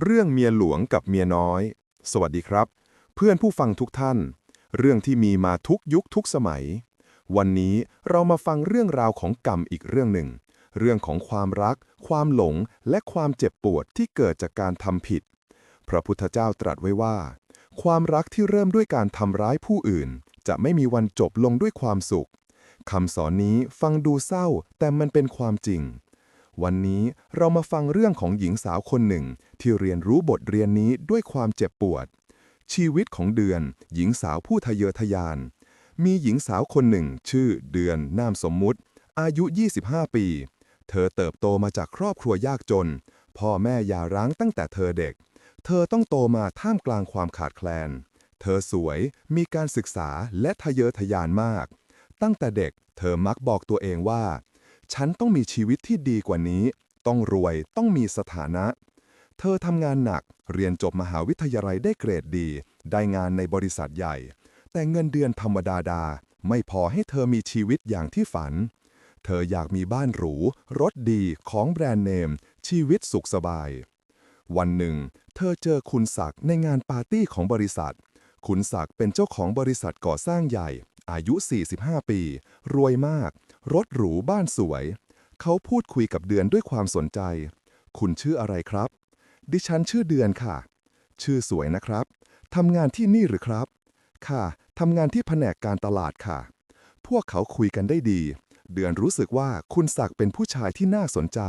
เรื่องเมียหลวงกับเมียน้อย สวัสดีครับ เพื่อนผู้ฟังทุกท่าน เรื่องที่มีมาทุกยุคทุกสมัย วันนี้เรามาฟังเรื่องราวของกรรมอีกเรื่องหนึ่ง เรื่องของความรัก ความหลง และความเจ็บปวดที่เกิดจากการทำผิด พระพุทธเจ้าตรัสไว้ว่า ความรักที่เริ่มด้วยการทำร้ายผู้อื่น จะไม่มีวันจบลงด้วยความสุขคำสอนนี้ฟังดูเศร้าแต่มันเป็นความจริง วันนี้เรามาฟังเรื่องของหญิงสาวคนหนึ่ง ที่เรียนรู้บทเรียนนี้ด้วยความเจ็บปวด ชีวิตของเดือน หญิงสาวผู้ทะเยอทะยาน มีหญิงสาวคนหนึ่ง ชื่อเดือนนามสมมุติ อายุ 25 ปี เธอเติบโตมาจากครอบครัวยากจน พ่อแม่หย่าร้างตั้งแต่เธอเด็ก เธอต้องโตมาท่ามกลางความขาดแคลน เธอสวยมีการศึกษาและทะเยอทะยานมาก ตั้งแต่เด็ก เธอมักบอกตัวเองว่า ฉันต้องมีชีวิตที่ดีกว่านี้ ต้องรวย ต้องมีสถานะ เธอทำงานหนัก เรียนจบมหาวิทยาลัยได้เกรดดี ได้งานในบริษัทใหญ่ แต่เงินเดือนธรรมดาดา ไม่พอให้เธอมีชีวิตอย่างที่ฝัน เธออยากมีบ้านหรู รถดี ของแบรนด์เนม ชีวิตสุขสบาย วันหนึ่ง เธอเจอคุณศักดิ์ในงานปาร์ตี้ของบริษัท คุณศักดิ์เป็นเจ้าของบริษัทก่อสร้างใหญ่ อายุ 45 ปี รวยมาก รถหรูบ้านสวย เขาพูดคุยกับเดือนด้วยความสนใจ คุณชื่ออะไรครับ ดิฉันชื่อเดือนค่ะ ชื่อสวยนะครับทำงานที่นี่หรือครับ ค่ะทำงานที่แผนกการตลาดค่ะ พวกเขาคุยกันได้ดี เดือนรู้สึกว่าคุณศักดิ์เป็นผู้ชายที่น่าสนใจ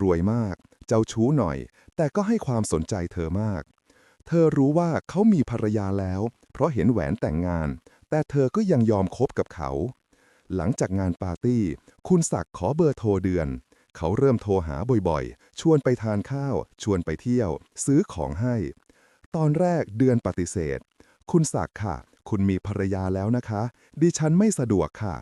รวยมาก เจ้าชู้หน่อย แต่ก็ให้ความสนใจเธอมาก เธอรู้ว่าเขามีภรรยาแล้ว เพราะเห็นแหวนแต่งงาน แต่เธอก็ยังยอมคบกับเขา หลังจากงานปาร์ตี้ คุณศักดิ์ขอเบอร์โทรเดือน เขาเริ่มโทรหาบ่อยๆ ชวนไปทานข้าว ชวนไปเที่ยว ซื้อของให้ ตอนแรกเดือนปฏิเสธ คุณศักดิ์ค่ะ คุณมีภรรยาแล้วนะคะ ดิฉันไม่สะดวกค่ะ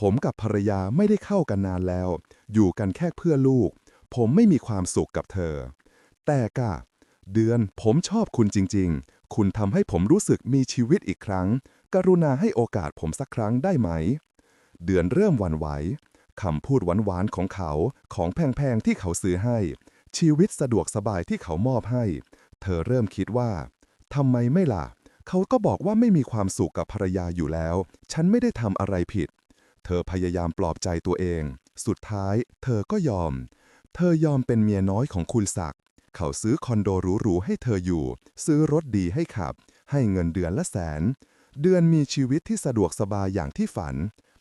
ผมกับภรรยาไม่ได้เข้ากันนานแล้ว อยู่กันแค่เพื่อลูก ผมไม่มีความสุขกับเธอ แต่กะเดือนผมชอบคุณจริง ๆ คุณทำให้ผมรู้สึกมีชีวิตอีกครั้ง กรุณาให้โอกาสผมสักครั้งได้ไหม เดือนเริ่มวันไหวคำพูดหวานๆของเขาของแพงๆที่เขาซื้อให้ ชีวิตสะดวกสบายที่เขามอบให้ เธอเริ่มคิดว่าทำไมไม่ล่ะ เขาก็บอกว่าไม่มีความสุขกับภรรยาอยู่แล้ว ฉันไม่ได้ทำอะไรผิด เธอพยายามปลอบใจตัวเอง สุดท้าย เธอก็ยอม เธอยอมเป็นเมียน้อยของคุณศักดิ์เขาซื้อคอนโดหรูๆให้เธออยู่ ซื้อรถดีให้ขับ ให้เงินเดือนละแสน เดือนมีชีวิตที่สะดวกสบายอย่างที่ฝัน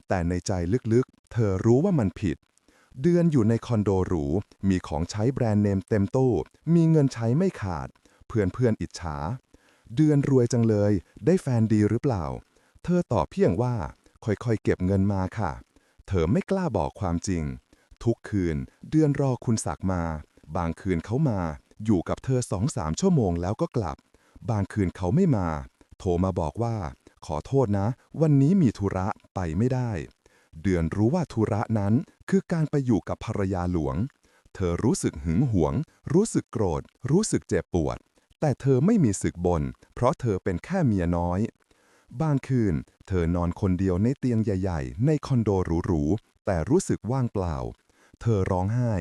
แต่ในใจลึกๆ เธอรู้ว่ามันผิด เดือนอยู่ในคอนโดหรู มีของใช้แบรนด์เนมเต็มตู้ มีเงินใช้ไม่ขาด เพื่อนเพื่อนๆอิจฉา เดือนรวยจังเลย ได้แฟนดีหรือเปล่า เธอตอบเพียงว่า ค่อยๆ เก็บเงินมาค่ะ เธอไม่กล้าบอกความจริง ทุกคืน เดือนรอคุณศักมา บางคืนเขามา อยู่กับเธอสองสามชั่วโมงแล้วก็กลับ บางคืนเขาไม่มา โทรมาบอกว่า ขอโทษนะ วันนี้มีธุระไปไม่ได้ เดือนรู้ว่าธุระนั้นคือการไปอยู่กับภรรยาหลวง เธอรู้สึกหึงหวง รู้สึกโกรธ รู้สึกเจ็บปวด แต่เธอไม่มีสึกบน เพราะเธอเป็นแค่เมียน้อย บางคืน เธอนอนคนเดียวในเตียงใหญ่ ๆ ในคอนโดหรูๆแต่รู้สึกว่างเปล่า เธอร้องไห้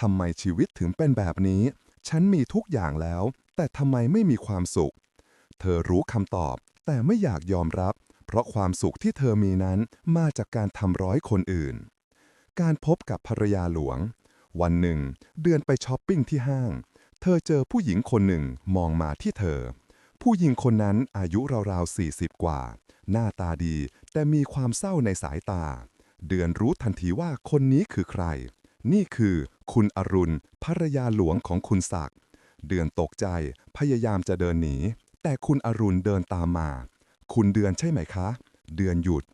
ทำไมชีวิตถึงเป็นแบบนี้ ฉันมีทุกอย่างแล้ว แต่ทำไมไม่มีความสุข เธอรู้คำตอบ แต่ไม่อยากยอมรับ เพราะความสุขที่เธอมีนั้นมาจากการทำร้อยคนอื่น การพบกับภรรยาหลวง วันหนึ่ง เดือนไปช้อปปิ้งที่ห้าง เธอเจอผู้หญิงคนหนึ่งมองมาที่เธอ ผู้หญิงคนนั้นอายุราวๆ 40 กว่า หน้าตาดีแต่มีความเศร้าในสายตา เดือนรู้ทันทีว่าคนนี้คือใคร นี่คือคุณอรุณภรรยาหลวงของคุณศักดิ์เดือนตกใจพยายามจะเดินหนี แต่คุณอรุณเดินตามมา คุณเดือนใช่ไหมคะ เดือนหยุด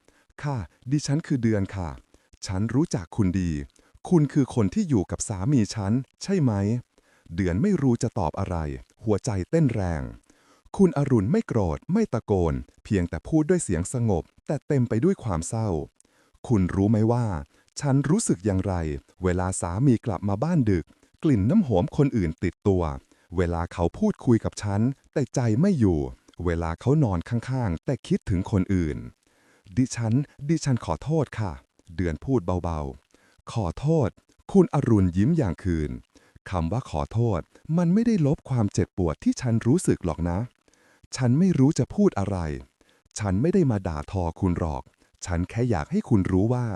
ค่ะ ดิฉันคือเดือนค่ะ ฉันรู้จักคุณดี คุณคือคนที่อยู่กับสามีฉัน ใช่ไหม เดือนไม่รู้จะตอบอะไร หัวใจเต้นแรง คุณอรุณไม่โกรธ ไม่ตะโกน เพียงแต่พูดด้วยเสียงสงบ แต่เต็มไปด้วยความเศร้า คุณรู้ไหมว่า ฉันรู้สึกอย่างไร เวลาสามีกลับมาบ้านดึก กลิ่นน้ำหอมคนอื่นติดตัว เวลาเขาพูดคุยกับฉัน แต่ใจไม่อยู่ เวลาเขานอนข้างๆ แต่คิดถึงคนอื่น ดิฉัน ดิฉันขอโทษค่ะ เดือนพูดเบาๆ ขอโทษ คุณอรุณยิ้มอย่างคืนคำว่าขอโทษ มันไม่ได้ลบความเจ็บปวดที่ฉันรู้สึกหรอกนะ ฉันไม่รู้จะพูดอะไร ฉันไม่ได้มาด่าทอคุณหรอก ฉันแค่อยากให้คุณรู้ว่า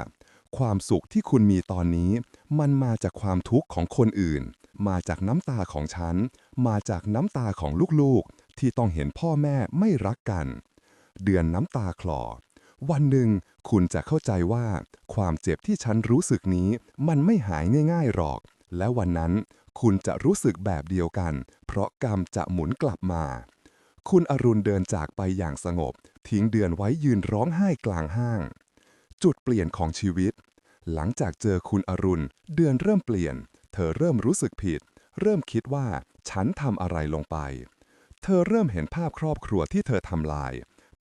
ความสุขที่คุณมีตอนนี้ มันมาจากความทุกข์ของคนอื่น มาจากน้ำตาของฉัน มาจากน้ำตาของลูกๆ ที่ต้องเห็นพ่อแม่ไม่รักกัน เดือนน้ำตาคลอ วันหนึ่ง คุณจะเข้าใจว่า ความเจ็บที่ฉันรู้สึกนี้ มันไม่หายง่ายๆหรอก และวันนั้น คุณจะรู้สึกแบบเดียวกัน เพราะกรรมจะหมุนกลับมา คุณอรุณเดินจากไปอย่างสงบ ทิ้งเดือนไว้ยืนร้องไห้กลางห้าง จุดเปลี่ยนของชีวิต หลังจากเจอคุณอรุณ เดือนเริ่มเปลี่ยน เธอเริ่มรู้สึกผิด เริ่มคิดว่าฉันทำอะไรลงไป เธอเริ่มเห็นภาพครอบครัวที่เธอทำลาย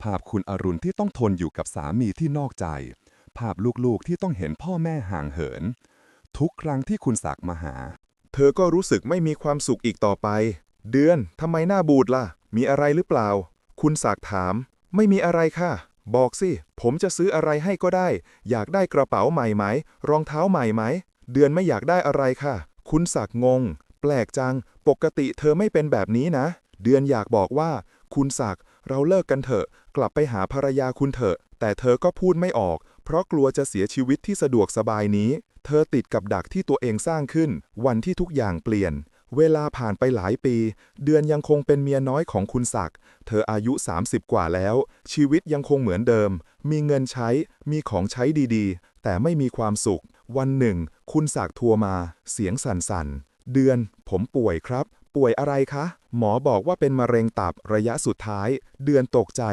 ภาพคุณอรุณที่ต้องทนอยู่กับสามีที่นอกใจ ภาพลูกๆที่ต้องเห็นพ่อแม่ห่างเหิน ทุกครั้งที่คุณศักมาหา เธอก็รู้สึกไม่มีความสุขอีกต่อไป เดือนทำไมหน้าบูดล่ะ มีอะไรหรือเปล่า คุณสากถาม ไม่มีอะไรค่ะ บอกสิ ผมจะซื้ออะไรให้ก็ได้ อยากได้กระเป๋าใหม่ไหม รองเท้าใหม่ไหม เดือนไม่อยากได้อะไรค่ะ คุณศักงง แปลกจัง ปกติเธอไม่เป็นแบบนี้นะ เดือนอยากบอกว่า คุณศักเราเลิกกันเถอะ กลับไปหาภรรยาคุณเถอะ แต่เธอก็พูดไม่ออก เพราะกลัวจะเสียชีวิตที่สะดวกสบายนี้ เธอติดกับดักที่ตัวเองสร้างขึ้น วันที่ทุกอย่างเปลี่ยน เวลาผ่านไปหลายปี เดือนยังคงเป็นเมียน้อยของคุณศักดิ์ เธออายุ 30 กว่าแล้ว ชีวิตยังคงเหมือนเดิม มีเงินใช้ มีของใช้ดีๆ แต่ไม่มีความสุข วันหนึ่ง คุณศักดิ์ทัวมา เสียงสั่นๆ เดือน ผมป่วยครับ ป่วยอะไรคะ หมอบอกว่าเป็นมะเร็งตับระยะสุดท้าย เดือนตกใจ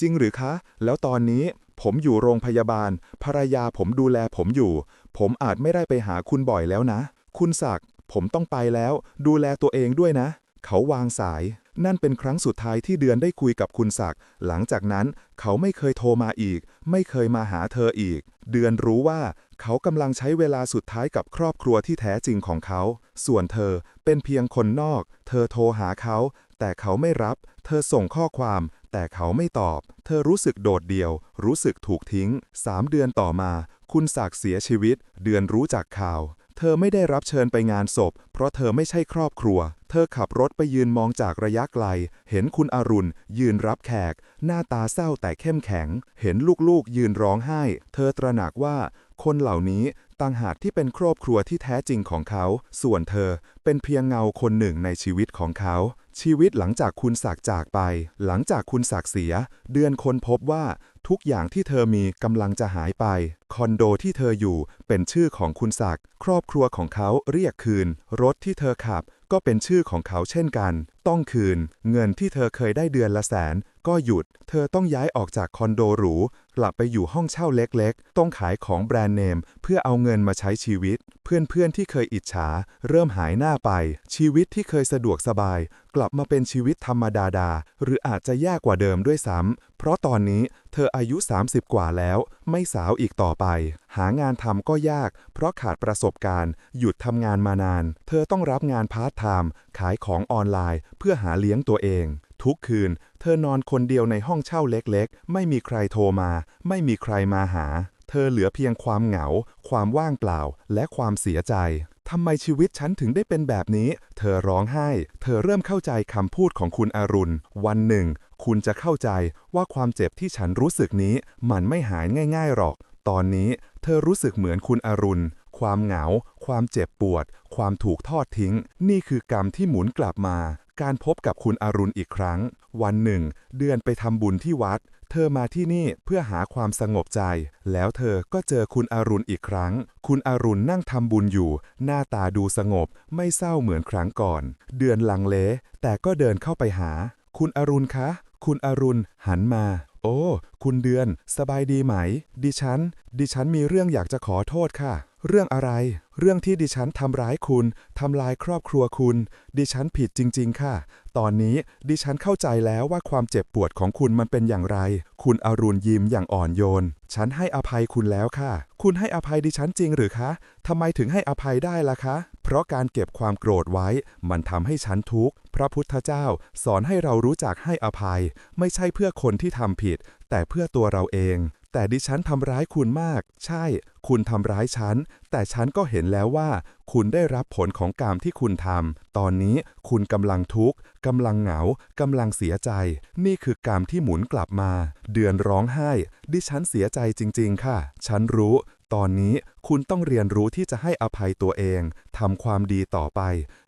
จริงหรือคะ แล้วตอนนี้ผมอยู่โรงพยาบาล ภรรยาผมดูแลผมอยู่ ผมอาจไม่ได้ไปหาคุณบ่อยแล้วนะ คุณศักดิ์ ผมต้องไปแล้ว ดูแลตัวเองด้วยนะ เขาวางสาย นั่นเป็นครั้งสุดท้ายที่เดือนได้คุยกับคุณศักดิ์หลังจากนั้นเขาไม่เคยโทรมาอีก ไม่เคยมาหาเธออีก เดือนรู้ว่า เขากำลังใช้เวลาสุดท้ายกับครอบครัวที่แท้จริงของเขา ส่วนเธอเป็นเพียงคนนอก เธอโทรหาเขา แต่เขาไม่รับ เธอส่งข้อความแต่เขาไม่ตอบ เธอรู้สึกโดดเดี่ยว รู้สึกถูกทิ้ง สามเดือนต่อมา คุณศักดิ์เสียชีวิต เดือนรู้จากข่าว เธอไม่ได้รับเชิญไปงานศพ เพราะเธอไม่ใช่ครอบครัว เธอขับรถไปยืนมองจากระยะไกล เห็นคุณอรุณ ยืนรับแขก หน้าตาเศร้าแต่เข้มแข็ง เห็นลูกๆ ยืนร้องไห้ เธอตระหนักว่า คนเหล่านี้ต่างหากที่เป็นครอบครัวที่แท้จริงของเขา ส่วนเธอเป็นเพียงเงาคนหนึ่งในชีวิตของเขา ชีวิตหลังจากคุณศักดิ์จากไป หลังจากคุณศักดิ์เสีย เดือนคนพบว่า ทุกอย่างที่เธอมีกำลังจะหายไป คอนโดที่เธออยู่เป็นชื่อของคุณศักดิ์ครอบครัวของเขาเรียกคืน รถที่เธอขับ ก็เป็นชื่อของเขาเช่นกัน ต้องคืน เงินที่เธอเคยได้เดือนละแสน ก็หยุด เธอต้องย้ายออกจากคอนโดหรู กลับไปอยู่ห้องเช่าเล็กๆ ต้องขายของแบรนด์เนม เพื่อเอาเงินมาใช้ชีวิต เพื่อนๆที่เคยอิจฉา เริ่มหายหน้าไป ชีวิตที่เคยสะดวกสบาย กลับมาเป็นชีวิตธรรมดาดา หรืออาจจะแย่กว่าเดิมด้วยซ้ำเพราะตอนนี้เธออายุ 30 กว่าแล้ว ไม่สาวอีกต่อไป หางานทำก็ยาก เพราะขาดประสบการณ์ หยุดทำงานมานาน เธอต้องรับงานพาร์ทไทม์ขายของออนไลน์ เพื่อหาเลี้ยงตัวเอง ทุกคืน เธอนอนคนเดียวในห้องเช่าเล็กๆ ไม่มีใครโทรมา ไม่มีใครมาหา เธอเหลือเพียงความเหงา ความว่างเปล่า และความเสียใจทำไมชีวิตฉันถึงได้เป็นแบบนี้ เธอร้องไห้ เธอเริ่มเข้าใจคำพูดของคุณอรุณ วันหนึ่ง คุณจะเข้าใจว่าความเจ็บที่ฉันรู้สึกนี้ มันไม่หายง่ายๆหรอก ตอนนี้ เธอรู้สึกเหมือนคุณอรุณ ความเหงา ความเจ็บปวด ความถูกทอดทิ้ง นี่คือกรรมที่หมุนกลับมา การพบกับคุณอรุณอีกครั้ง วันหนึ่ง เดือนไปทำบุญที่วัด เธอมาที่นี่เพื่อหาความสงบใจ แล้วเธอก็เจอคุณอรุณอีกครั้ง คุณอรุณนั่งทำบุญอยู่ หน้าตาดูสงบ ไม่เศร้าเหมือนครั้งก่อน เดือนลังเล แต่ก็เดินเข้าไปหา คุณอรุณคะ คุณอรุณหันมาโอ้ คุณเดือน สบายดีไหม ดิฉัน ดิฉันมีเรื่องอยากจะขอโทษค่ะ เรื่องอะไร เรื่องที่ดิฉันทำร้ายคุณ ทำลายครอบครัวคุณ ดิฉันผิดจริง ๆ ค่ะ ตอนนี้ดิฉันเข้าใจแล้วว่าความเจ็บปวดของคุณมันเป็นอย่างไร คุณอรุณยิ้มอย่างอ่อนโยน ฉันให้อภัยคุณแล้วค่ะ คุณให้อภัยดิฉันจริงหรือคะทำไมถึงให้อภัยได้ล่ะคะ เพราะการเก็บความโกรธไว้ มันทำให้ฉันทุกข์ พระพุทธเจ้าสอนให้เรารู้จักให้อภัย ไม่ใช่เพื่อคนที่ทำผิด แต่เพื่อตัวเราเอง แต่ดิฉันทำร้ายคุณมาก ใช่ คุณทำร้ายฉัน แต่ฉันก็เห็นแล้วว่า คุณได้รับผลของกรรมที่คุณทำ ตอนนี้คุณกำลังทุกข์กำลังเหงากำลังเสียใจ นี่คือกรรมที่หมุนกลับมา เดือนร้องไห้ ดิฉันเสียใจจริง ๆ ค่ะ ฉันรู้ ตอนนี้คุณต้องเรียนรู้ที่จะให้อภัยตัวเองทำความดีต่อไป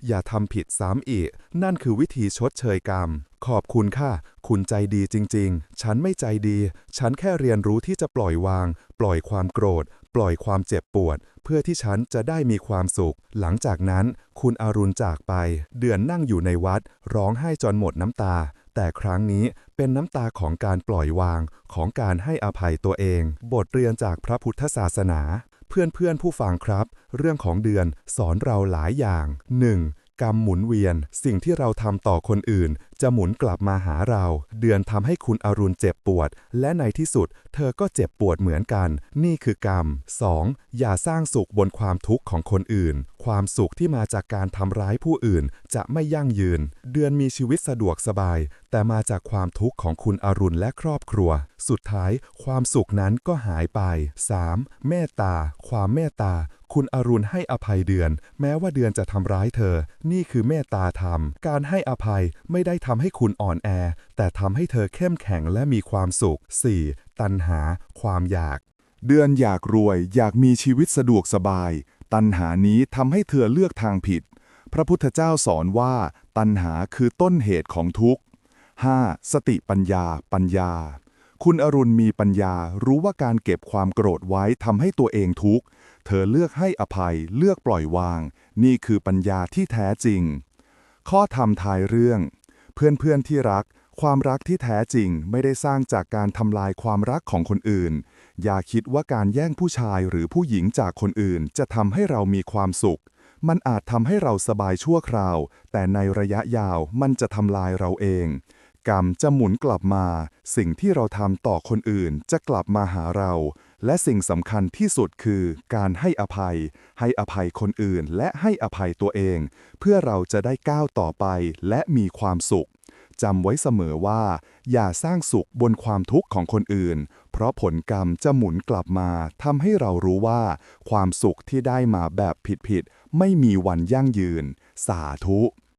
อย่าทำผิดซ้ำอีก นั่นคือวิธีชดเชยกรรม ขอบคุณค่ะ คุณใจดีจริง ๆ ฉันไม่ใจดี ฉันแค่เรียนรู้ที่จะปล่อยวาง ปล่อยความโกรธ ปล่อยความเจ็บปวด เพื่อที่ฉันจะได้มีความสุข หลังจากนั้น คุณอรุณจากไป เดือนนั่งอยู่ในวัด ร้องไห้จนหมดน้ำตา แต่ครั้งนี้เป็นน้ำตาของการปล่อยวางของการให้อภัยตัวเอง บทเรียนจากพระพุทธศาสนา เพื่อนเพื่อนๆผู้ฟังครับ เรื่องของเดือนสอนเราหลายอย่าง 1. กรรมหมุนเวียน สิ่งที่เราทำต่อคนอื่น จะหมุนกลับมาหาเรา เดือนทำให้คุณอรุณเจ็บปวด และในที่สุด เธอก็เจ็บปวดเหมือนกัน นี่คือกรรม 2. อย่าสร้างสุขบนความทุกข์ของคนอื่น ความสุขที่มาจากการทำร้ายผู้อื่น จะไม่ยั่งยืน เดือนมีชีวิตสะดวกสบาย แต่มาจากความทุกข์ของคุณอรุณและครอบครัว สุดท้าย ความสุขนั้นก็หายไป 3. เมตตา ความเมตตา คุณอรุณให้อภัยเดือน แม้ว่าเดือนจะทำร้ายเธอ นี่คือเมตตาธรรม การให้อภัยไม่ได้ทำให้คุณอ่อนแอ แต่ทำให้เธอเข้มแข็งและมีความสุข 4. ตัณหา ความอยาก เดือนอยากรวย อยากมีชีวิตสะดวกสบาย ตัณหานี้ทำให้เธอเลือกทางผิด พระพุทธเจ้าสอนว่า ตัณหาคือต้นเหตุของทุกข์ 5. สติปัญญา ปัญญา คุณอรุณมีปัญญารู้ว่าการเก็บความโกรธไว้ทำให้ตัวเองทุกข์ เธอเลือกให้อภัยเลือกปล่อยวาง นี่คือปัญญาที่แท้จริง ข้อธรรมทายเรื่อง เพื่อนๆที่รัก ความรักที่แท้จริงไม่ได้สร้างจากการทำลายความรักของคนอื่น อย่าคิดว่าการแย่งผู้ชายหรือผู้หญิงจากคนอื่น จะทำให้เรามีความสุข มันอาจทำให้เราสบายชั่วคราว แต่ในระยะยาวมันจะทำลายเราเอง กรรมจะหมุนกลับมา สิ่งที่เราทำต่อคนอื่นจะกลับมาหาเรา และสิ่งสำคัญที่สุดคือการให้อภัย ให้อภัยคนอื่น และให้อภัยตัวเอง เพื่อเราจะได้ก้าวต่อไปและมีความสุขจำไว้เสมอว่า อย่าสร้างสุขบนความทุกข์ของคนอื่น เพราะผลกรรมจะหมุนกลับมาทำให้เรารู้ว่า ความสุขที่ได้มาแบบผิดๆไม่มีวันยั่งยืน สาธุ